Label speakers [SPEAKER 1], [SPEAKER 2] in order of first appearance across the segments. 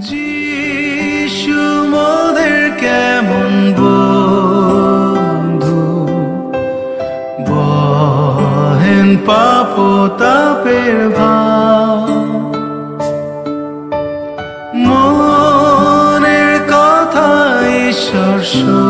[SPEAKER 1] যিশু মোদের কেমন বন্ধু? বহেন পাপ তাপের ভার মনের কথা ঈশ্বর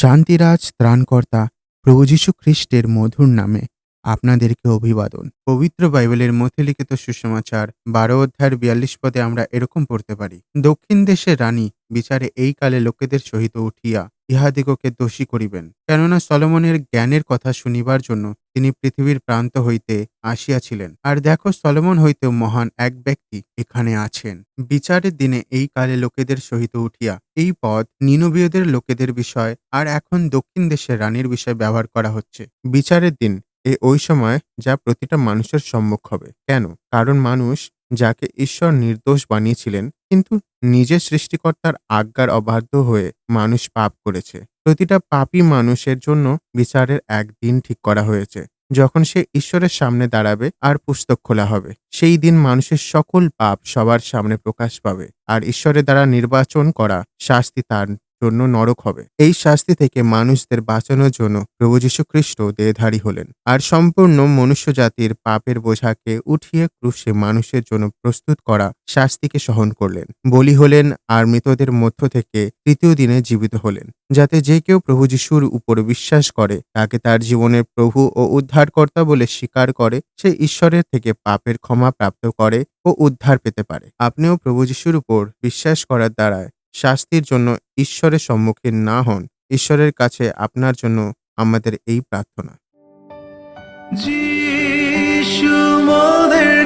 [SPEAKER 2] শান্তিরাজ ত্রাণকর্তা প্রভু যীশু খ্রিস্টের মধুর নামে আপনাদেরকে অভিবাদন। পবিত্র বাইবেলের মধ্যে লিখিত সুসমাচার বারো অধ্যায়ের বিয়াল্লিশ পদে আমরা এরকম পড়তে পারি, দক্ষিণ দেশের রানী বিচারে এই কালে লোকেদের সহিত উঠিয়া ইহাদিগকে দোষী করিবেন। কেননা সলমনের জ্ঞানের কথা শুনিবার জন্য তিনি পৃথিবীর প্রান্ত হইতে আসিয়াছিলেন। আর দেখো সলোমন হইতেও মহান এক ব্যক্তি এখানে আছেন। বিচারের দিনে এই কালে লোকেদের সহিত উঠিয়া এই পদ নিনবীয়দের লোকেদের বিষয় আর এখন দক্ষিণ দেশের রানীর বিষয় ব্যবহার করা হচ্ছে। বিচারের দিন এ ওই সময় যা প্রতিটা মানুষের সম্মুখ হবে। কেন? কারণ মানুষ যাকে ঈশ্বর নির্দোষ বানিয়েছিলেন, কিন্তু নিজের সৃষ্টিকর্তার আজ্ঞার অবাধ্য হয়ে মানুষ পাপ করেছে। প্রতিটা পাপী মানুষের জন্য বিচারের একদিন ঠিক করা হয়েছে। যখন সে ঈশ্বরের সামনে দাঁড়াবে আর পুস্তক খোলা হবে, সেই দিন মানুষের সকল পাপ সবার সামনে প্রকাশ পাবে। আর ঈশ্বরের দ্বারা নির্বাচন করা শাস্তি তার জন্য নরক হবে। এই শাস্তি থেকে মানুষদের বাঁচানোর জন্য প্রভু যীশু খ্রিস্ট দেহধারী হলেন। আর সম্পূর্ণ মনুষ্য জাতির পাপের বোঝাকে উঠিয়ে ক্রুশে মানুষের জন্য প্রস্তুত করা শাস্তিকে সহন করলেন। বলি হলেন আর মৃতদের মধ্য থেকে তৃতীয় দিনে জীবিত হলেন। যাতে যে কেউ প্রভু যিশুর উপর বিশ্বাস করে, তাকে তার জীবনের প্রভু ও উদ্ধারকর্তা বলে স্বীকার করে, সে ঈশ্বরের থেকে পাপের ক্ষমা প্রাপ্ত করে ও উদ্ধার পেতে পারে। আপনিও প্রভু যিশুর উপর বিশ্বাস করার দ্বারা শাস্তির জন্য ঈশ্বরের সম্মুখীন না হন, ঈশ্বরের কাছে আপনার জন্য আমাদের এই প্রার্থনা।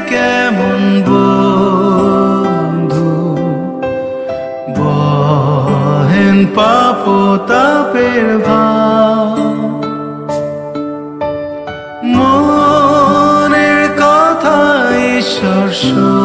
[SPEAKER 1] কেমন বন্ধু? বহেন পাপ তাপের মনের কথা ঈশ্বর